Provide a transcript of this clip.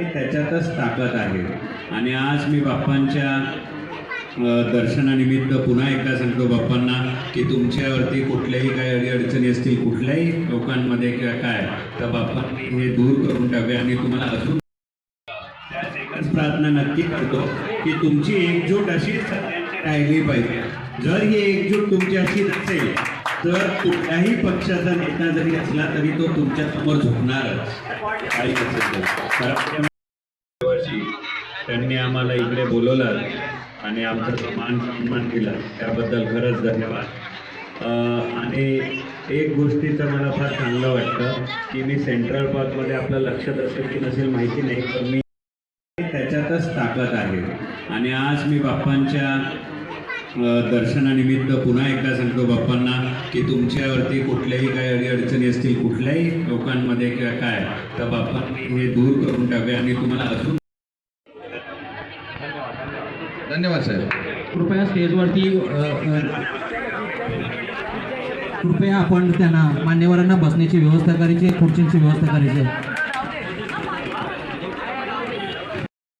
त्याच्यातच ताकद आहे. आणि आज मी बाप्पांच्या दर्शनानिमित्त पुन्हा एकदा सांगतो बाप्पांना की तुमच्यावरती कुठल्याही काही अडीअडचणी असतील कुठल्याही लोकांमध्ये किंवा काय तर बाप्पांनी हे दूर करून टाकूया आणि तुम्हाला अजून त्याच एकच प्रार्थना नक्की करतो की तुमची एकजूट अशीच राहिली पाहिजे. जर ही एकजूट तुमची अशी नसेल तर कुठल्याही पक्षाचा नेता जरी असला तरी तो तुमच्यासमोर झुकणारच. काही वर्षी म्हणजे त्यांनी आम्हाला इकडे बोलवलं आणि आमचा मान सन्मान केला. त्याबद्दल खरंच धन्यवाद. आणि एक गोष्टीचं मला फार चांगलं वाटतं की मी सेंट्रल पार्कमध्ये आपलं लक्षात असेल की नसेल माहिती नाही पण मी त्याच्यातच ताकद आहे. आणि आज मी बाप्पांच्या दर्शनानिमित्त पुन्हा एकदा सांगतो बाप्पांना की तुमच्यावरती कुठल्याही काही अडीअडचणी असतील कुठल्याही लोकांमध्ये किंवा काय तर बाप्पांनी हे दूर करून टाकूया आणि तुम्हाला अजून धन्यवाद साहेब. कृपया स्टेजवरती कृपया आपण त्यांना मान्यवरांना बसण्याची व्यवस्था करायची खुर्चींची व्यवस्था करायची. आहे